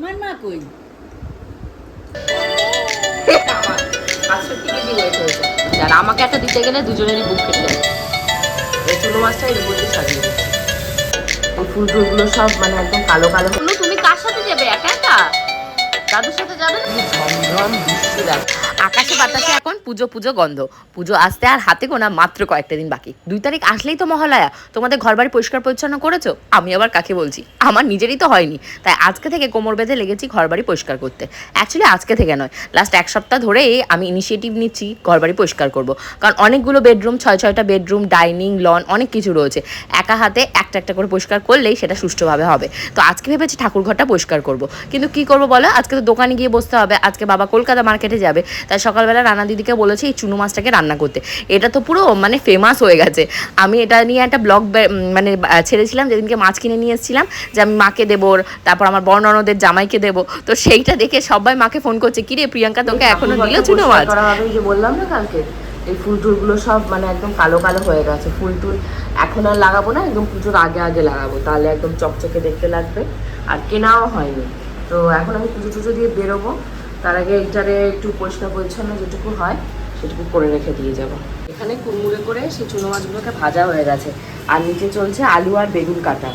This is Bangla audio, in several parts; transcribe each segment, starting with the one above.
তোমার মা কই? আর আমাকে একটা দিতে গেলে দুজনেরই বুক কেটে যাবে। এই চুনো মাছটা এর দিয়ে সাজিয়ে দিচ্ছি। ফুল টুলগুলো সব মানে একদম কালো কালো। তুমি কার সাথে যাবে? একা একা? দাদুর সাথে যাবে না? ঝমঝম বৃষ্টি দেখ। আকাশে বাতাসে এখন পুজো পুজো, গন্ধ। পুজো আসতে আর হাতে গোনা মাত্র কয়েকটা দিন বাকি। দুই তারিখ আসলেই তো মহালয়া। তোমাদের ঘর বাড়ি পরিষ্কার পরিচ্ছন্ন করেছ? আমি আবার কাকে বলছি? আমার নিজেরই তো হয়নি। তাই আজকে থেকে কোমর বেঁধে লেগেছি ঘর বাড়ি পরিষ্কার করতে। অ্যাকচুয়ালি আজকে থেকে নয়। লাস্ট এক সপ্তাহ ধরেই আমি ইনিশিয়েটিভ নিচ্ছি ঘর বাড়ি পরিষ্কার করব। কারণ অনেকগুলো বেডরুম ছয়, ছয়টা বেডরুম ডাইনিং লন অনেক কিছু রয়েছে। একা হাতে একটা একটা করে পরিষ্কার করলেই সেটা সুষ্ঠুভাবে হবে। তো আজকে ভেবেছি ঠাকুর ঘরটা পরিষ্কার করব। কিন্তু কি করব বলো? আজকে তো দোকানে গিয়ে বসতে হবে। আজকে বাবা কলকাতা মার্কেটে যাবে। তাই সকালবেলা রান্না দিদিকে বলেছি এই চুনো মাছটাকে রান্না করতে। এটা তো পুরো মানে ফেমাস হয়ে গেছে। আমি এটা নিয়ে একটা ব্লগ মানে ছেড়েছিলাম যেদিনকে মাছ কিনে নিয়ে এসেছিলাম যে আমি মাকে দেবো তারপর আমার বর্ণনদের জামাইকে দেবো। তো সেইটা দেখে সবাই মাকে ফোন করছে কিরে প্রিয়াঙ্কা তোকে এখনও দিল চুনো মাছ? যে বললাম না কালকে এই ফুল টুলগুলো সব মানে একদম কালো কালো হয়ে গেছে। ফুল টুল এখন আর লাগাবো না একদম পুজোর আগে আগে লাগাবো। তাহলে একদম চকচকে দেখতে লাগবে। আর কেনাও হয়নি। তো এখন আমি পুজো টুজো দিয়ে বেরোবো। তার আগে এটারে একটু পরিষ্কার পরিচ্ছন্ন যেটুকু হয়, সেটুকু করে রেখে দিয়ে যাব। এখানে কুড়মুড়ে করে সেই চুনো মাছগুলোকে ভাজা হয়ে গেছে। আর নিচে চলছে আলু আর বেগুন কাটা।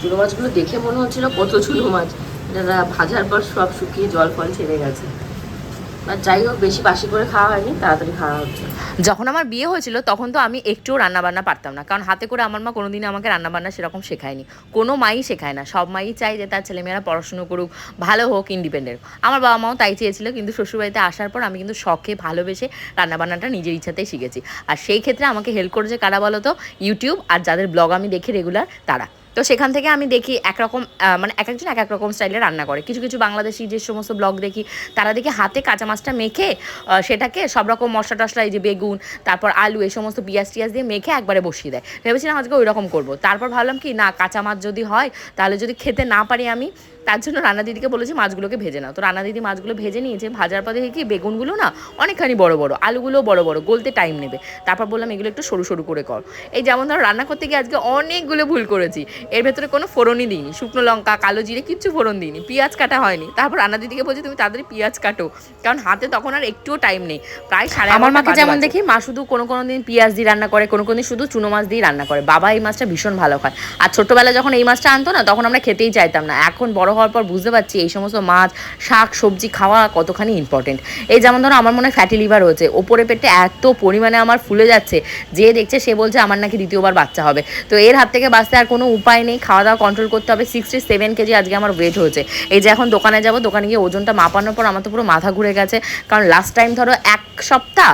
চুনো মাছগুলো দেখে মনে হচ্ছিল কত চুনো মাছ। এটা ভাজার পর সব শুকিয়ে জল ফল ছেড়ে গেছে। যাই হোক, বেশি বাসি করে খাওয়া হয়নি, তাড়াতাড়ি খাওয়া হচ্ছে। যখন আমার বিয়ে হয়েছিল, তখন তো আমি একটুও রান্নাবান্না পারতাম না। কারণ হাতে করে আমার মা কোনোদিনই আমাকে রান্নাবান্না সেরকম শেখায়নি। কোনো মাই শেখায় না। সব মাই চাই যে তার ছেলেমেয়েরা পড়াশুনো করুক, ভালো হোক ইন্ডিপেন্ডেন্ট আমার বাবা মাও তাই চেয়েছিল, কিন্তু শ্বশুরবাড়িতে আসার পর আমি কিন্তু শখে ভালোবেসে রান্নাবান্নাটা নিজের ইচ্ছাতেই শিখেছি। আর সেই ক্ষেত্রে আমাকে হেল্প করেছে কারা বলো তো ইউটিউব আর যাদের ব্লগ আমি দেখি রেগুলার তারা। তো সেখান থেকে আমি দেখি একরকম মানে এক একজন এক এক রকম স্টাইলে রান্না করে। কিছু কিছু বাংলাদেশি যে সমস্ত ব্লগ দেখি, তারা দেখি হাতে কাঁচা মাছটা মেখে সেটাকে সব রকম মশলা টশলা এই যে বেগুন, তারপর আলু, এই সমস্ত পিঁয়াজ টিয়াজ দিয়ে মেখে একবারে বসিয়ে দেয়। ভেবেছিলাম আজকে ওই রকম করব। তারপর ভাবলাম কি, না, কাঁচা মাছ যদি হয়, তাহলে যদি খেতে না পারি আমি তার জন্য রান্না দিদিকে বলেছি মাছগুলোকে ভেজে নাও। তো রান্না দিদি মাছগুলো ভেজে নিয়েছে ভাজার পর দেখি কি বেগুনগুলো না অনেকখানি বড় বড় আলুগুলো বড় বড় গলতে টাইম নেবে। তারপর বললাম এগুলো একটু সরু সরু করে কর। এই যেমন ধরো রান্না করতে গিয়ে আজকে অনেকগুলো ভুল করেছি। এর ভেতরে কোনো ফোড়নই দিইনি শুকনো লঙ্কা কালো জিরে কিচ্ছু ফোড়ন দিইনি পেঁয়াজ কাটা হয়নি। তারপর রান্না দিদিকে বলছি তুমি তাড়াতাড়ি পেঁয়াজ কাটো। কারণ হাতে তখন আর একটুও টাইম নেই। প্রায় সাড়ে আমার মাকে যেমন দেখি মা শুধু কোনো কোনো দিন পেঁয়াজ দিয়ে রান্না করে কোনো কোনো দিন শুধু চুনো মাছ দিয়ে রান্না করে। বাবা এই মাছটা ভীষণ ভালো খায়। আর ছোট্টবেলায় যখন এই মাছটা আনতো না তখন আমরা খেতেই চাইতাম না। এখন বড় হওয়ার পর বুঝতে পারছি এই সমস্ত মাছ, শাক, সবজি খাওয়া কতখানি ইম্পর্টেন্ট এই যেমন ধরো আমার মনে হয় ফ্যাটি লিভার হয়েছে ওপরে পেটে এত পরিমাণে আমার ফুলে যাচ্ছে, যে দেখছে সে বলছে আমার নাকি দ্বিতীয়বার বাচ্চা হবে। তো এর হাত থেকে বাঁচতে আর কোনো উপায় নেই, খাওয়া দাওয়া কন্ট্রোল করতে হবে। সিক্সটি সেভেন কেজি আজকে আমার ওয়েট হয়েছে। এই যে এখন দোকানে যাব, দোকানে গিয়ে ওজনটা মাপানোর পর আমার তো পুরো মাথা ঘুরে গেছে। কারণ লাস্ট টাইম ধরো এক সপ্তাহ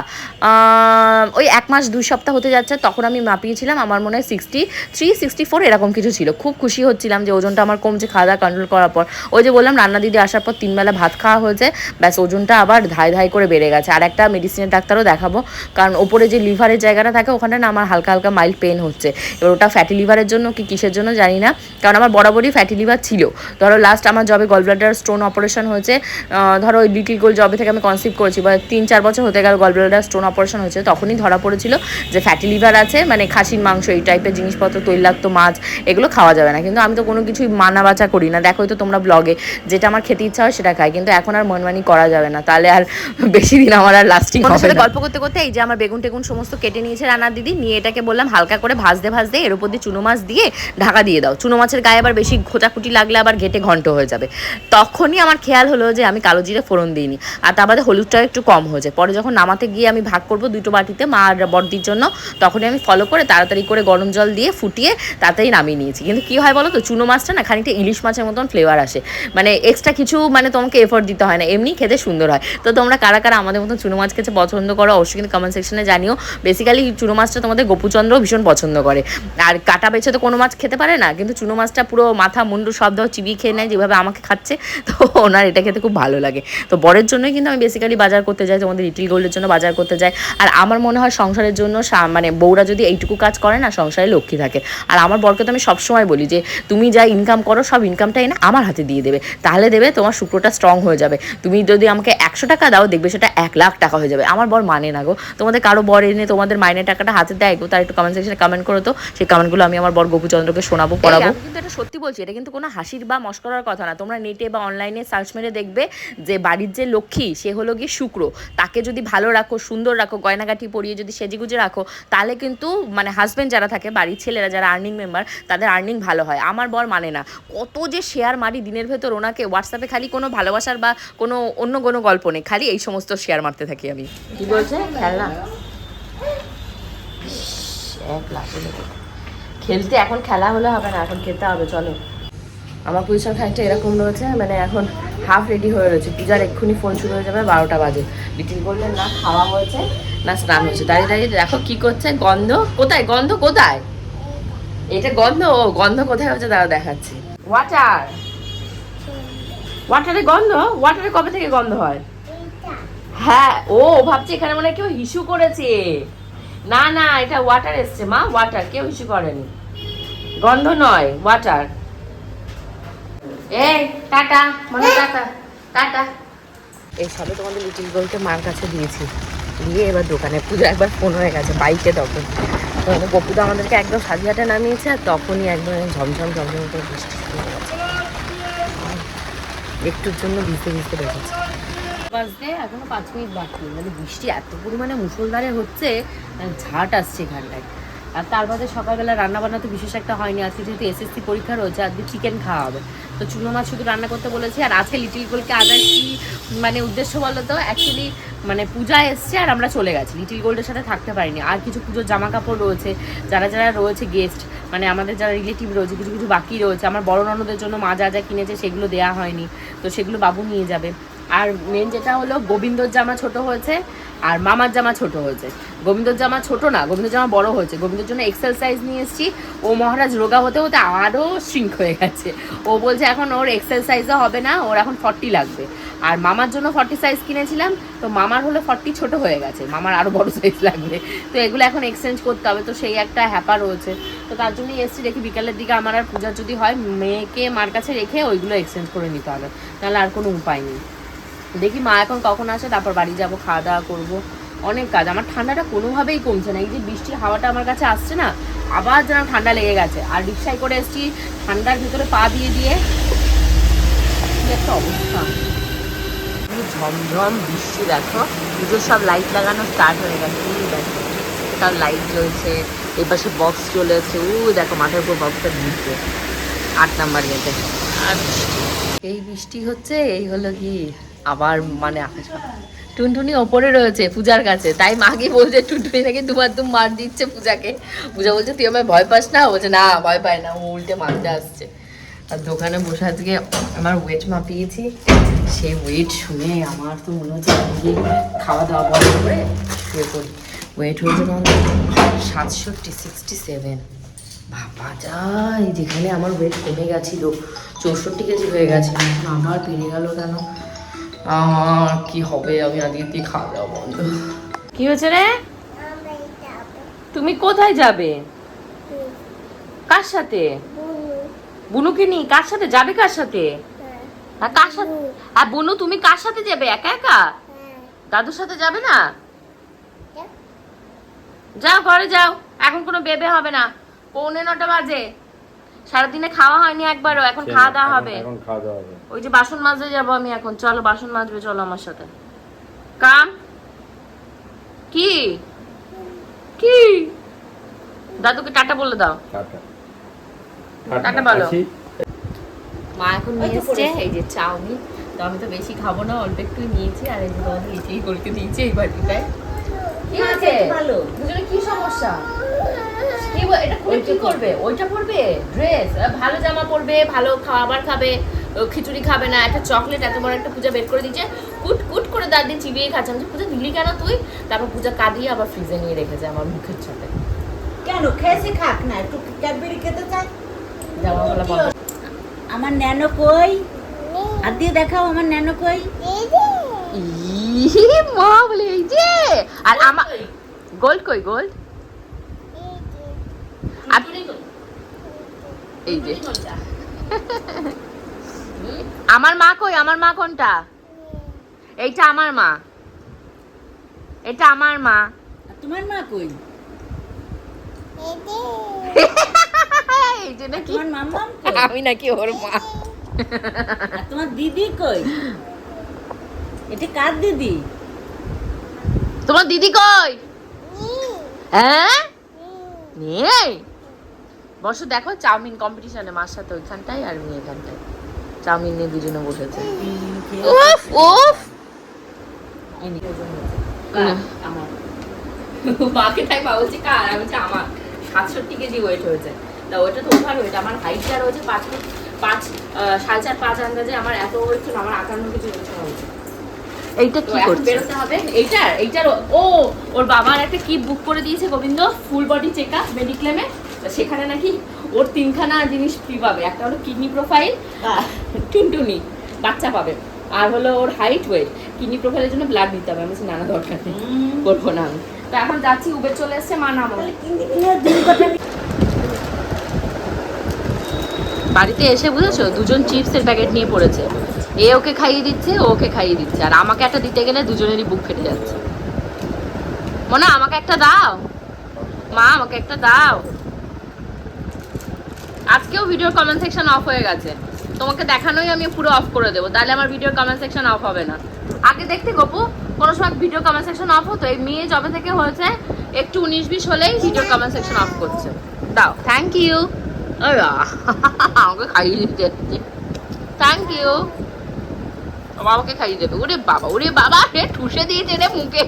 ওই এক মাস, দুই সপ্তাহ হতে যাচ্ছে, তখন আমি মাপিয়েছিলাম। আমার মনে হয় সিক্সটি থ্রি সিক্সটি ফোর এরকম কিছু ছিল। খুব খুশি হচ্ছিলাম যে ওজনটা আমার কমছে, খাওয়া দাওয়া কন্ট্রোল করার পর ওই যে বললাম, রান্না দিদি আসার পর তিনবেলা ভাত খাওয়া হয়েছে ব্যাস ওজনটা আবার ধাই ধাই করে বেড়ে গেছে। আর একটা মেডিসিনের ডাক্তারও দেখাবো, কারণ ওপরে যে লিভারের জায়গাটা থাকে ওখানে না আমার হালকা হালকা মাইল্ড পেন হচ্ছে। এবার ওটা ফ্যাটি লিভারের জন্য কি কিসের জন্য জানি না, কারণ আমার বরাবরই ফ্যাটি লিভার ছিল। ধরো লাস্ট আমার জবে গলব্লাডার স্টোন অপারেশন হয়েছে ধরো ওই লিটিল গোল জবে থেকে আমি কনসিভ করেছি, বা তিন চার বছর হতে গেল গলব্লাডার স্টোন অপারেশন হয়েছে, তখনই ধরা পড়েছিল যে ফ্যাটি লিভার আছে মানে খাসির মাংস, এই টাইপের জিনিসপত্র, তৈলাক্ত মাছ, এগুলো খাওয়া যাবে না। কিন্তু আমি তো কোনো কিছুই মানা বাচা করি না। দেখো তো তোমরা ব্লগে যেটা আমার খেতে ইচ্ছা হয় সেটা খাই কিন্তু এখন আর মনমানি করা যাবে না। তাহলে আর বেশি দিন আমার আর লাস্টিং হবে সাথে গল্প করতে করতে এই যে আমার বেগুন টেগুন সমস্ত কেটে নিয়েছে রান্নার দিদি নিয়ে এটাকে বললাম হালকা করে ভাজতে ভাজতে এর উপর দিয়ে চুনো মাছ দিয়ে ঢাকা দিয়ে দাও। চুনো মাছের গায়ে আবার বেশি খোঁচাখুটি লাগলে আবার ঘেটে ঘন্ট হয়ে যাবে। তখনই আমার খেয়াল হলো যে আমি কালো জিরে ফোড়ন দিইনি। আর তার বাদে হলুদটাও একটু কম হয়েছে পরে যখন নামাতে গিয়ে আমি ভাগ করব দুটো বাটিতে মা আর বড়দির জন্য তখনই আমি ফলো করে তাড়াতাড়ি করে গরম জল দিয়ে ফুটিয়ে তাড়াতাড়ি নামিয়ে নিয়েছি। কিন্তু কি হয় বলো তো চুনো মাছটা না খানিকটা ইলিশ মাছের মতন ফ্লেভার আসে। মানে এক্সট্রা কিছু মানে তোমাকে এফোর্ট দিতে হয় না, এমনি খেতে সুন্দর হয়। তো তোমরা কারা কারা আমাদের মতন চুনো মাছ খেতে পছন্দ করো, অবশ্যই কিন্তু কমেন্ট সেকশনে জানিও। বেসিক্যালি চুনো মাছটা তোমাদের গোপুচন্দ্রও ভীষণ পছন্দ করে। আর কাটা বেছে তো কোনো মাছ খেতে পারে না, কিন্তু চুনো মাছটা পুরো মাথা, মুন্ডু সব দাও চিবিয়ে খেয়ে নেয়, যেভাবে আমাকে খাচ্ছে, তো ওনার এটা খেতে খুব ভালো লাগে। তো বরের জন্যই কিন্তু আমি বেসিক্যালি বাজার করতে যাই, তোমাদের লিটিল গোল্ডের জন্য বাজার করতে যাই। আর আমার মনে হয় সংসারের জন্য মানে বউরা যদি এইটুকু কাজ করে না, সংসারে লক্ষ্মী থাকে। আর আমার বরকে তো আমি সবসময় বলি যে, তুমি যা ইনকাম করো, সব ইনকামটাই এনে আমার হাতে দিয়ে দেবে তাহলে দেবে তোমার শুক্রটা স্ট্রং হয়ে যাবে। তুমি যদি আমাকে একশো টাকা দাও দেখবে সেটা এক লাখ টাকা হয়ে যাবে। আমার বর মানে না গো। তোমাদের কারও বর এনে তোমাদের মাইনে টাকাটা হাতে দেয় গো তার একটু কমেন্ট সেকশনে কমেন্ট করো তো। সেই কমেন্টগুলো আমি আমার বর গোপুচন্দ্রকে শোনাবো পড়াবো। কিন্তু এটা সত্যি বলছি এটা কিন্তু কোনো হাসির বা মস্করার কথা না। তোমরা নেটে বা অনলাইনে সার্চ মেরে দেখবে যে বাড়ির যে লক্ষ্মী সে হলো গিয়ে শুক্র। তাকে যদি ভালো রাখো সুন্দর রাখো গয়নাগাঠি পরিয়ে যদি সেজিগুজে রাখো তাহলে কিন্তু মানে হাজব্যান্ড যারা থাকে বাড়ির ছেলেরা যারা আর্নিং মেম্বার তাদের আর্নিং ভালো হয়। আমার বর মানে না। কত যে শেয়ার মারি দিনের ভেতর ওনাকে হোয়াটসঅ্যাপে খালি কোনো ভালোবাসার বা কোনো অন্য কোনো গল্প নেই খালি এই সমস্ত শেয়ার মারতে থাকি আমি। কি বলছে? খেলনা? খেলতে এখন খেলা হলে হবে না এখন খেলতে হবে চলো। আমার পজিশন খানিকটা এরকম রয়েছে মানে এখন হাফ রেডি হয়ে রয়েছে। পূজার এক্ষুনি ফোন শুরু হয়ে যাবে বারোটা বাজে। লিটিল বললেন না খাওয়া হয়েছে না স্নান হয়েছে। দাঁড়িয়ে দাঁড়িয়ে দেখো কি করছে গন্ধ? কোথায়? গন্ধ কোথায়? এটা গন্ধ? ও গন্ধ কোথায় হচ্ছে তারা দেখাচ্ছি। ওয়াটার ওয়াটারে গন্ধ? ওয়াটারে কবে থেকে গন্ধ হয়? হ্যাঁ ও ভাবছি এখানে মনে কেউ হিসু করেছে। না না, এটা ওয়াটার এসছে, মা ওয়াটার কেউ হিসু করেনি। গন্ধ নয় ওয়াটার এই, টাটা, মনে টাটা টাটা। এই সবে তোমাদের লিটিল গোলকে মার কাছে দিয়েছি। দিয়ে এবার দোকানে পুজো, একবার ফোন হয়ে গেছে, বাইকে তখন। তখন গপুদা আমাদেরকে একদম সাজিয়াটা নামিয়েছে, আর তখনই একদম ঝমঝম ঝমঝম করে বৃষ্টি একটুর জন্য ভিজতে ভিজতে রেখেছে বাজতে এখনও পাঁচ মিনিট বাকি। মানে বৃষ্টি এত পরিমাণে মুসলধারে হচ্ছে, ঝাট আসছে এখানটায়। আর তার বাদে সকালবেলা রান্না বান্না তো বিশেষ একটা হয়নি। আজকে যেহেতু এসএসসি পরীক্ষা রয়েছে, আজকে চিকেন খাওয়া হবে তো চুনো মাছ শুধু রান্না করতে বলেছি, আর আজকে লিটিল গোলকে আদার কি মানে উদ্দেশ্য বলো তো? অ্যাকচুয়ালি মানে পূজা এসছে আর আমরা চলে গেছি। লিটিল গোল্ডের সাথে থাকতে পারিনি। আর কিছু পুজোর জামা কাপড় রয়েছে, যারা যারা রয়েছে গেস্ট মানে আমাদের যারা রিলেটিভ রয়েছে, কিছু কিছু বাকি রয়েছে, আমার বড় ননদের জন্য মা যা যা কিনেছে সেগুলো দেওয়া হয়নি। তো সেগুলো বাবু নিয়ে যাবে। আর মেন যেটা হলো, গোবিন্দর জামা ছোট হয়েছে আর মামার জামা ছোট হয়েছে। গোবিন্দর জামা ছোট না, গোবিন্দর জামা বড় হয়েছে। গোবিন্দর জন্য এক্সেল সাইজ নিয়ে এসেছি। ও মহারাজ রোগা হতে হতে আরও শ্রিঙ্ক হয়ে গেছে। ও বলছে এখন ওর এক্সেল সাইজও হবে না, ওর এখন ফর্টি লাগবে। আর মামার জন্য ফর্টি সাইজ কিনেছিলাম, তো মামার হলে ফর্টি ছোট হয়ে গেছে। মামার আরও বড় সাইজ লাগবে। তো এগুলো এখন এক্সচেঞ্জ করতে হবে, তো সেই একটা হ্যাপা রয়েছে। তো তার জন্যই এসছি, দেখি বিকালের দিকে আমার আর পূজা যদি হয়, মেয়েকে মার কাছে রেখে ওইগুলো এক্সচেঞ্জ করে নিতে হবে। নাহলে আর কোনো উপায় নেই। দেখি মা এখন কখন আসে তারপর বাড়ি যাব, খাওয়া দাওয়া করব। অনেক কাজ। আমার ঠান্ডাটা কোনোভাবেই কমছে না। এই যে বৃষ্টির হাওয়াটা আমার কাছে আসছে না, আবার যেন ঠান্ডা লেগে গেছে। আর রিক্সায় করে এসেছি, ঠান্ডার ভিতরে পা দিয়ে দিয়ে। একটা অবস্থা। ঝমঝম বৃষ্টি, দেখো। পুজোর সব লাইট লাগানো স্টার্ট হয়ে গেছে। এই দেখো তার লাইট জ্বলছে। এই পাশে বক্স চলেছে ও দেখো, মাথার উপর বক্সটা দিচ্ছে আট নাম্বার গেছে। আর। এই বৃষ্টি হচ্ছে, এই হলো কি? আবার মানে আকাশ। টুনটুনি ওপরে রয়েছে পূজার কাছে। তাই মাকে বলছে, টুনটুনি নাকি দুবার দুম মার দিচ্ছে পূজাকে? পূজা বলছে, তুই আমায় ভয় পাস না? বলছে, না, ভয় পায় না। ও উল্টে মারতে আসছে। আর দোকানে বসে আজকে আমার ওয়েট মাপিয়েছি। সেই ওয়েট শুনে আমার তো মনে হচ্ছে খাওয়া দাওয়া বন্ধ করে শুয়ে পড়ি। ওয়েট হয়েছে কেমন সাতষট্টি সিক্সটি সেভেন বাবা যায় যেখানে আমার ওয়েট কমে গেছিল, চৌষট্টি কেজি হয়ে গেছে। আবার বেড়ে গেল কেন? আমার কি হবে? আমি আজকে দিয়ে খাওয়া দাওয়া বন্ধ। কি হয়েছে রে? তুমি কোথায় যাবে? কার সাথে? বুনুকে নি কার সাথে? যাবে কার সাথে? আর কার সাথে? আর বুনু তুমি কার সাথে যাবে? একা একা? দাদুর সাথে যাবে না? যাও ঘরে যাও। এখন কোনো বেবে হবে না। পৌনে নটা বাজে। সারাদিনে খাওয়া হয়নি একবারও। এখন খাওয়া দাওয়া হবে। এখন খাওয়া দাওয়া হবে। ওই যে বাসন মাজতে যাব আমি এখন। চলো বাসন মাজবে চলো আমার সাথে। কাম? কি? কি? দাদুকে টাটা বলে দাও। টাটা। বলো। মা এখন নিয়ে এসছে। এই যে চাউমিন। তো আমি তো বেশি খাব না অল্প একটু নিয়েছি আর এই যে তোমাদের লিচি করতে দিয়েছি এই বাটিটায়। কি হয়েছে ভালো। দুজনে কি সমস্যা? কি এটা কি করবে? ওইটা পরবে? ড্রেস? ভালো জামা পরবে ভালো খাবার খাবে। খিচুড়ি খাবে না একটা চকলেট এত বড় একটা পূজা বের করে দিচ্ছে কুট কুট করে দাঁত দিয়ে চিবিয়ে খাচ্ছে। আমি পূজা দিলি কেন তুই? তারপর পূজা কাঁদিয়ে আবার ফ্রিজে নিয়ে রেখেছে আমার মুখের সাথে কেন? খেয়েছি খাক না একটু ক্যাডবেরি খেতে চাই? জামা বলা বন্ধ। আমার ন্যানো কই? আর দিয়ে দেখাও আমার ন্যানো কই? মা বলে এই যে! আর আমার গোল্ড কই গোল্ড এই যে। আমার মা কই? আমার মা কোনটা? এইটা আমার মা। এটা আমার মা। তোমার মা কই? এই নাকি কই? আমি নাকি ওর মা। তোমার দিদি কই? এটা কার দিদি? তোমার দিদি কই? হ্যাঁ? নেই। বসো দেখো চাউমিন কম্পিটিশনে মার সাথে ওইখানটায় আর মেয়ে এখানটায় চাউমিন নিয়ে দুজনে বসেছে। মাকে তাই বলছে কার? আমি বলছি আমার। সাতষট্টি কেজি ওয়েট হয়েছে। তা ওটা তো ওভার ওয়েট আমার হাইটটা রয়েছে পাঁচ ফুট পাঁচ সাড়ে চার পাঁচ আন্দাজে আমার এত ওয়েট ছিল আমার আটান্ন কেজি ওয়েট হয়েছে এইটা কি করছে? বেরোতে হবে। এইটার এইটার ও- ওর বাবার একটা কি বুক করে দিয়েছে Gobinda full body check up মেডিক্লেমে সেখানে নাকি ওর তিনখানা জিনিস ফ্রি পাবে। একটা হলো কিডনি প্রোফাইল টুনটুনি বাচ্চা পাবে। আর হলো ওর হাইট ওয়েট কিডনি প্রোফাইলের জন্য ব্লাড দিতে হবে। আমি বলছি, না না দরকার নেই। করব না আমি। তো এখন যাচ্ছি উবের চলে এসছে মা নামো। বাড়িতে এসে বুঝেছ দুজন চিপসের প্যাকেট নিয়ে পড়েছে। এ ওকে খাইয়ে দিচ্ছে ও ওকে খাইয়ে দিচ্ছে। আর আমাকে একটা দিতে গেলে দুজনেরই বুক ফেটে যাচ্ছে। মনে আমাকে একটা দাও। মা আমাকে একটা দাও। আজকেও ভিডিওর কমেন্ট সেকশন অফ হয়ে গেছে। তোমাকে দেখানোই আমি পুরো অফ করে দেবো। তাহলে আমার ভিডিওর কমেন্ট সেকশন অফ হবে না। আগে দেখতে গপু কোনো সময় ভিডিও কমেন্ট সেকশন অফ হতো? এই মেয়ে জবে থেকে হয়েছে একটু উনিশ বিশ হলেই ভিডিও কমেন্ট সেকশন অফ করছে। দাও। থ্যাংক ইউ আমাকে খাইয়ে দিতে থ্যাংক ইউ আমাকে খাইয়ে দেবে। ওরে বাবা ওরে বাবা রে ঠুসে দিয়েছে রে মুখে।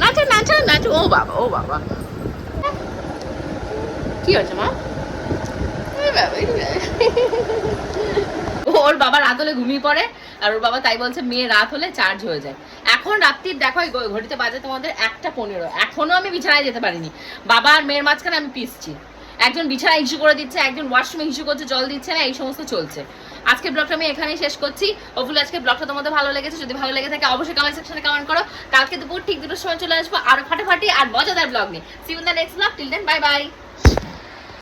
নাচো নাচো নাচো। ও বাবা ও বাবা। কি হচ্ছে মা। ওর বাবা রাত হলে ঘুমিয়ে পড়ে আর ওর বাবা তাই বলছে মেয়ে রাত হলে চার্জ হয়ে যায়। এখন রাত্রির দেখো ঘড়িতে বাজে তোমাদের একটা পনেরো। এখনও আমি বিছানায় যেতে পারিনি। বাবা আর মেয়ের মাঝখানে আমি পিসছি। একজন বিছানা ইস্যু করে দিচ্ছে একজন ওয়াশরুমে ইস্যু করছে জল দিচ্ছে না এই সমস্ত চলছে। আজকে ব্লগটা আমি এখানেই শেষ করছি। ওগুলো আজকে ব্লগটা তোমাদের ভালো লেগেছে? যদি ভালো লেগে থাকে অবশ্যই কমেন্ট সেকশনে কমেন্ট করো। কালকে দুপুর ঠিক দুটোর সময় চলে আসব আরও ফাটাফাটি আর মজাদার ব্লগ নিয়ে। See in the next blog till then bye bye